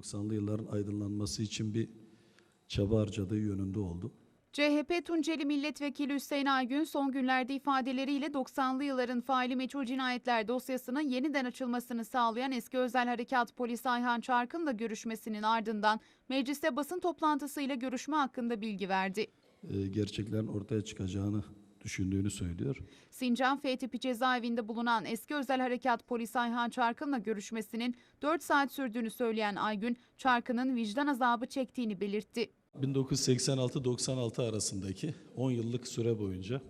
90'lı yılların aydınlanması için bir çaba harcadığı yönünde oldu. CHP Tunceli Milletvekili Hüseyin Aygün son günlerde ifadeleriyle 90'lı yılların faili meçhul cinayetler dosyasının yeniden açılmasını sağlayan eski özel harekat polisi Ayhan Çarkın'la görüşmesinin ardından mecliste basın toplantısıyla görüşme hakkında bilgi verdi. Ee, gerçeklerin ortaya çıkacağını düşündüğünü söylüyor. Sincan F tipi cezaevinde bulunan eski özel harekat polisi Ayhan Çarkın'la görüşmesinin 4 saat sürdüğünü söyleyen Aygün, Çarkın'ın vicdan azabı çektiğini belirtti. 1986-96 arasındaki 10 yıllık süre boyunca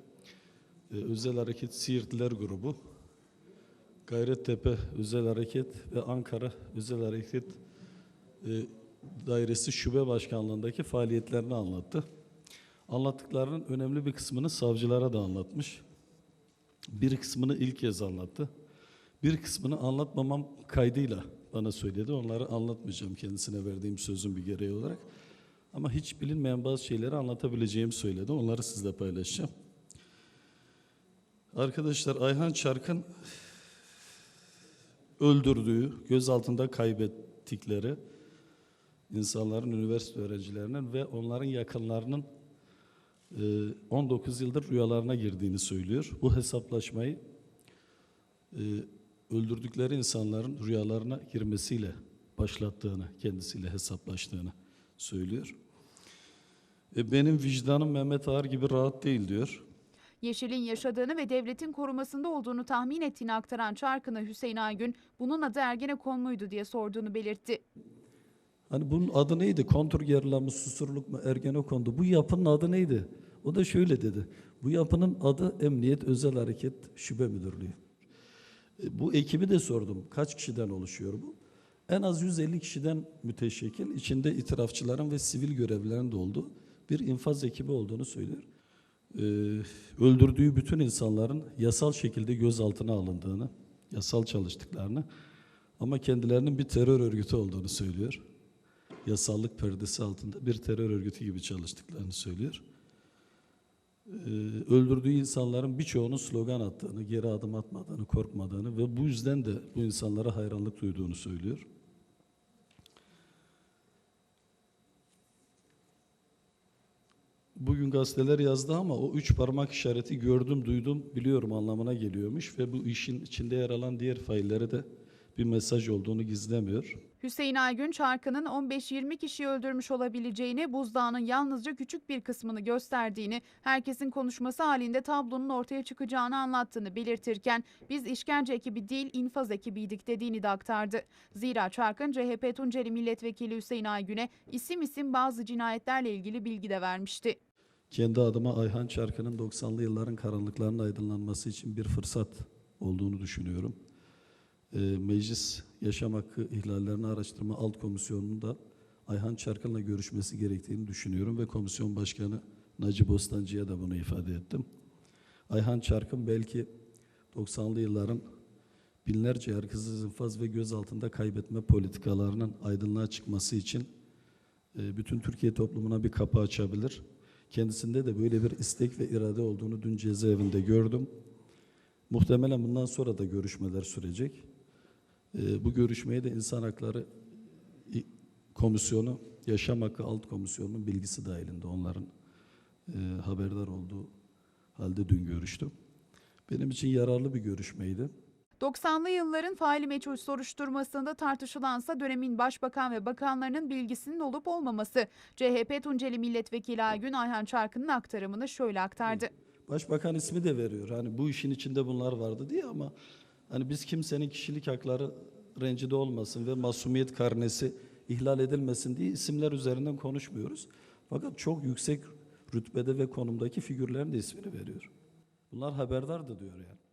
e, Özel Hareket Siirtliler Grubu, Gayrettepe Özel Hareket ve Ankara Özel Hareket e, Dairesi Şube Başkanlığındaki faaliyetlerini anlattı. Anlattıklarının önemli bir kısmını savcılara da anlatmış. Bir kısmını ilk kez anlattı. Bir kısmını anlatmamam kaydıyla bana söyledi. Onları anlatmayacağım kendisine verdiğim sözün bir gereği olarak. Ama hiç bilinmeyen bazı şeyleri anlatabileceğimi söyledi. Onları sizle paylaşacağım. Arkadaşlar Ayhan Çark'ın öldürdüğü, gözaltında kaybettikleri insanların, üniversite öğrencilerinin ve onların yakınlarının 19 yıldır rüyalarına girdiğini söylüyor. Bu hesaplaşmayı e, öldürdükleri insanların rüyalarına girmesiyle başlattığını, kendisiyle hesaplaştığını söylüyor. E, benim vicdanım Mehmet Ağar gibi rahat değil diyor. Yeşil'in yaşadığını ve devletin korumasında olduğunu tahmin ettiğini aktaran Çarkın'a Hüseyin Aygün, bunun adı Ergenekon muydu diye sorduğunu belirtti. Hani bunun adı neydi? Kontrgerilla mı, susurluk mu, Ergenekon'du. Bu yapının adı neydi? O da şöyle dedi. Bu yapının adı Emniyet Özel Hareket Şube Müdürlüğü. E, bu ekibi de sordum. Kaç kişiden oluşuyor bu? En az 150 kişiden müteşekkil, içinde itirafçıların ve sivil görevlilerin de olduğu bir infaz ekibi olduğunu söylüyor. Ee, öldürdüğü bütün insanların yasal şekilde gözaltına alındığını, yasal çalıştıklarını ama kendilerinin bir terör örgütü olduğunu söylüyor. Yasallık perdesi altında bir terör örgütü gibi çalıştıklarını söylüyor. Ee, öldürdüğü insanların birçoğunun slogan attığını, geri adım atmadığını, korkmadığını ve bu yüzden de bu insanlara hayranlık duyduğunu söylüyor. Bugün gazeteler yazdı ama o üç parmak işareti gördüm, duydum, biliyorum anlamına geliyormuş ve bu işin içinde yer alan diğer faillere de bir mesaj olduğunu gizlemiyor. Hüseyin Aygün, Çarkı'nın 15-20 kişiyi öldürmüş olabileceğini, buzdağının yalnızca küçük bir kısmını gösterdiğini, herkesin konuşması halinde tablonun ortaya çıkacağını anlattığını belirtirken, biz işkence ekibi değil infaz ekibiydik dediğini de aktardı. Zira Çarkın, CHP Tunceli Milletvekili Hüseyin Aygün'e isim isim bazı cinayetlerle ilgili bilgi de vermişti. Kendi adıma Ayhan Çarkı'nın 90'lı yılların karanlıklarının aydınlanması için bir fırsat olduğunu düşünüyorum. Ee, Meclis Yaşam Hakkı İhlallerini Araştırma Alt Komisyonu'nun da Ayhan Çarkı'nla görüşmesi gerektiğini düşünüyorum ve komisyon başkanı Naci Bostancı'ya da bunu ifade ettim. Ayhan Çarkın belki 90'lı yılların binlerce yargısız infaz ve gözaltında kaybetme politikalarının aydınlığa çıkması için e, bütün Türkiye toplumuna bir kapı açabilir. Kendisinde de böyle bir istek ve irade olduğunu dün cezaevinde gördüm. Muhtemelen bundan sonra da görüşmeler sürecek. Ee, bu görüşmeye de İnsan Hakları Komisyonu, Yaşam Hakkı Alt Komisyonu'nun bilgisi dahilinde onların e, haberdar olduğu halde dün görüştüm. Benim için yararlı bir görüşmeydi. 90'lı yılların faili meçhul soruşturmasında tartışılansa dönemin başbakan ve bakanlarının bilgisinin olup olmaması. CHP Tunceli Milletvekili Aygün Ayhan Çarkı'nın aktarımını şöyle aktardı. Başbakan ismi de veriyor. Hani bu işin içinde bunlar vardı diye ama hani biz kimsenin kişilik hakları rencide olmasın ve masumiyet karnesi ihlal edilmesin diye isimler üzerinden konuşmuyoruz. Fakat çok yüksek rütbede ve konumdaki figürlerin de ismini veriyor. Bunlar haberdardı diyor yani.